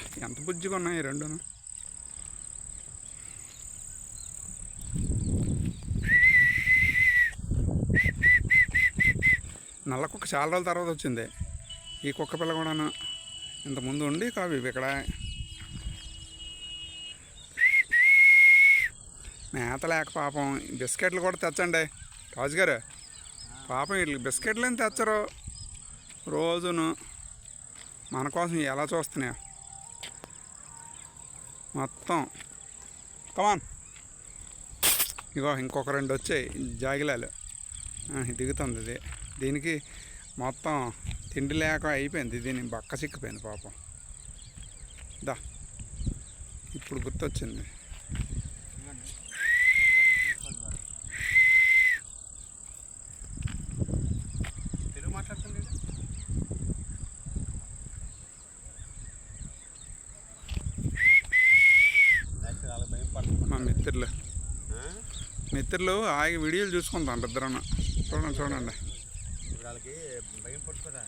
ఎంత బుజ్జిగా ఉన్నాయి ఈ రెండును? నల్ల కుక్క చాలా రోజుల తర్వాత వచ్చింది. ఈ కుక్క పిల్ల కూడాను ఇంతకుముందు ఉండి కావి ఇవి ఇక్కడ. మేత లేక పాపం. బిస్కెట్లు కూడా తెచ్చండి. రాజుగారు పాపం వీటికి బిస్కెట్లు ఏం తెచ్చరు. రోజును మన కోసం ఎలా చూస్తున్నాయో. మొత్తం. కమాన్ ఇగో ఇంకొక రెండు వచ్చాయి. జాగిలాలు. దిగుతుంది ఇది. దీనికి మొత్తం తిండి లేక అయిపోయింది. దీని బక్క చిక్కిపోయింది పాపం. దా. ఇప్పుడు గుర్తొచ్చింది. మిత్రులు మిత్రులు ఆగి వీడియోలు చూసుకుంటాం ఇద్దరు చూడండి చూడండి. వాళ్ళకి భయం పడుతుందా?